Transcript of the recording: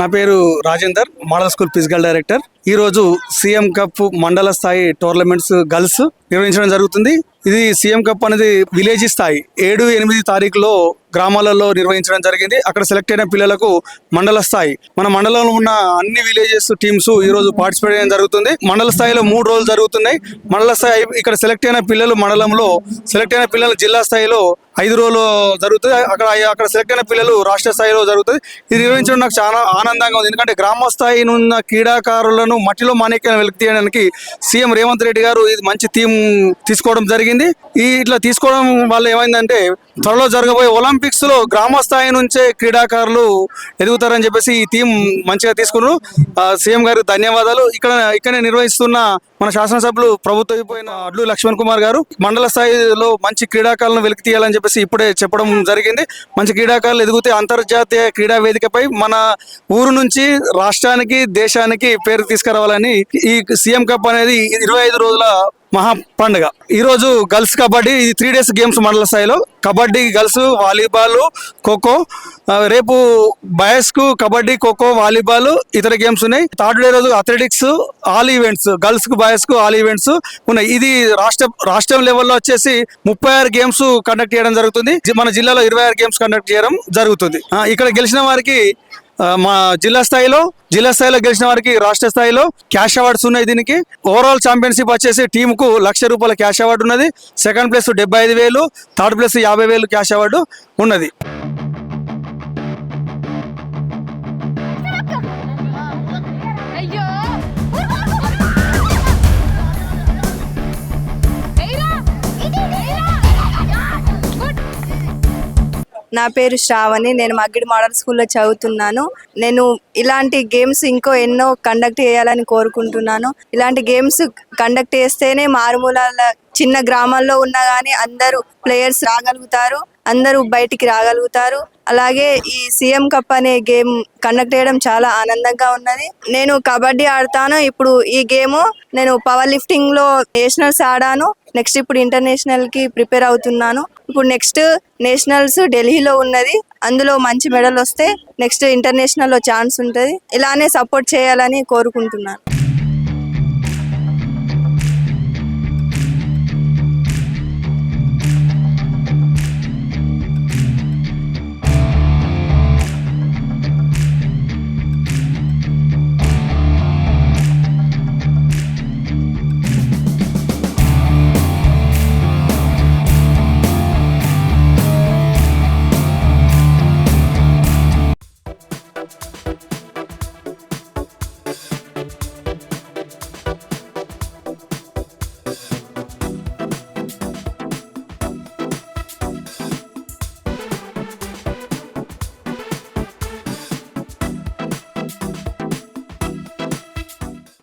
నా పేరు Rajender model school physical director. ఈ రోజు సీఎం కప్ మండల స్థాయి టోర్నమెంట్స్ గర్ల్స్ నిర్వహించడం జరుగుతుంది. ఇది సీఎం కప్ అనేది విలేజ్ స్థాయి. ఏడు ఎనిమిది తారీఖులో గ్రామాలలో నిర్వహించడం జరిగింది. అక్కడ సెలెక్ట్ అయిన పిల్లలకు మండల స్థాయి మన మండలంలో ఉన్న అన్ని విలేజెస్ టీమ్స్ ఈ రోజు పార్టిసిపేట్ చేయడం జరుగుతుంది. మండల స్థాయిలో మూడు రోజులు జరుగుతున్నాయి. మండల స్థాయి ఇక్కడ సెలెక్ట్ అయిన పిల్లలు మండలంలో సెలెక్ట్ అయిన పిల్లలు జిల్లా స్థాయిలో ఐదు రోజులు జరుగుతుంది. అక్కడ అక్కడ సెలెక్ట్ అయిన పిల్లలు రాష్ట్ర స్థాయిలో జరుగుతుంది. ఇది నిర్వహించడం నాకు చాలా ఆనందంగా ఉంది. ఎందుకంటే గ్రామ స్థాయి ఉన్న క్రీడాకారులను మట్టిలో మాణిక్యాలను వెలికి తీయడానికి సీఎం రేవంత్ రెడ్డి గారు ఇది మంచి థీమ్ తీసుకోవడం జరిగింది. ఈ ఇట్లా తీసుకోవడం వల్ల ఏమైందంటే త్వరలో జరగబోయే ఒలింపిక్స్లో గ్రామ స్థాయి నుంచే క్రీడాకారులు ఎదుగుతారని చెప్పేసి ఈ థీమ్ మంచిగా తీసుకున్నారు. సీఎం గారికి ధన్యవాదాలు. ఇక్కడ ఇక్కడ నిర్వహిస్తున్న మన శాసనసభ్యులు ప్రభుత్వ అయిపోయిన అడ్లు లక్ష్మణ్ కుమార్ గారు మండల స్థాయిలో మంచి క్రీడాకారులను వెలికి తీయాలని చెప్పేసి ఇప్పుడే చెప్పడం జరిగింది. మంచి క్రీడాకారులు ఎదిగితే అంతర్జాతీయ క్రీడా వేదికపై మన ఊరు నుంచి రాష్ట్రానికి దేశానికి పేరు తీసుకురావాలని ఈ సీఎం కప్ అనేది ఇరవై ఐదు రోజుల మహా పండుగ. ఈరోజు గర్ల్స్ కబడ్డీ ఇది త్రీ డేస్ గేమ్స్ మండల స్థాయిలో. Kabaddi girls volleyball kho kho. రేపు బయస్కు కబడ్డీ ఖోఖో వాలీబాల్ ఇతర గేమ్స్ ఉన్నాయి. థర్డ్ డే రోజు అథ్లెటిక్స్ ఆల్ ఈవెంట్స్ గర్ల్స్కు బాయ్స్కు ఆల్ ఈవెంట్స్ ఉన్నాయి. ఇది రాష్ట్ర రాష్ట్రం లెవెల్లో వచ్చేసి ముప్పై ఆరు గేమ్స్ కండక్ట్ చేయడం జరుగుతుంది. మన జిల్లాలో ఇరవై ఆరు గేమ్స్ కండక్ట్ చేయడం జరుగుతుంది. ఇక్కడ గెలిచిన వారికి మా జిల్లా స్థాయిలో జిల్లా స్థాయిలో గెలిచిన వారికి రాష్ట్ర స్థాయిలో క్యాష్ అవార్డ్స్ ఉన్నాయి దీనికి. ఓవరాల్ ఛాంపియన్షిప్ వచ్చేసి టీంకు లక్ష రూపాయల క్యాష్ అవార్డు ఉన్నది. సెకండ్ ప్లేస్ డెబ్బై ఐదు వేలు థర్డ్ ప్లేస్ యాభై వేలు క్యాష్ అవార్డు ఉన్నది. నా పేరు శ్రావణి నేను మగ్గిడి మోడల్ స్కూల్లో చదువుతున్నాను. నేను ఇలాంటి గేమ్స్ ఇంకో ఎన్నో కండక్ట్ చేయాలని కోరుకుంటున్నాను. ఇలాంటి గేమ్స్ కండక్ట్ చేస్తేనే మారుమూల చిన్న గ్రామాల్లో ఉన్నా కానీ అందరూ ప్లేయర్స్ రాగలుగుతారు. అందరూ బయటికి రాగలుగుతారు. అలాగే ఈ సీఎం కప్ అనే గేమ్ కండక్ట్ చేయడం చాలా ఆనందంగా ఉన్నది. నేను కబడ్డీ ఆడతాను. ఇప్పుడు ఈ గేమ్ నేను పవర్ లిఫ్టింగ్లో నేషనల్స్ ఆడాను. నెక్స్ట్ ఇప్పుడు ఇంటర్నేషనల్కి ప్రిపేర్ అవుతున్నాను. ఇప్పుడు నెక్స్ట్ నేషనల్స్ ఢిల్లీలో ఉన్నది. అందులో మంచి మెడల్ వస్తే నెక్స్ట్ ఇంటర్నేషనల్లో ఛాన్స్ ఉంటుంది. ఇలానే సపోర్ట్ చేయాలని కోరుకుంటున్నాను.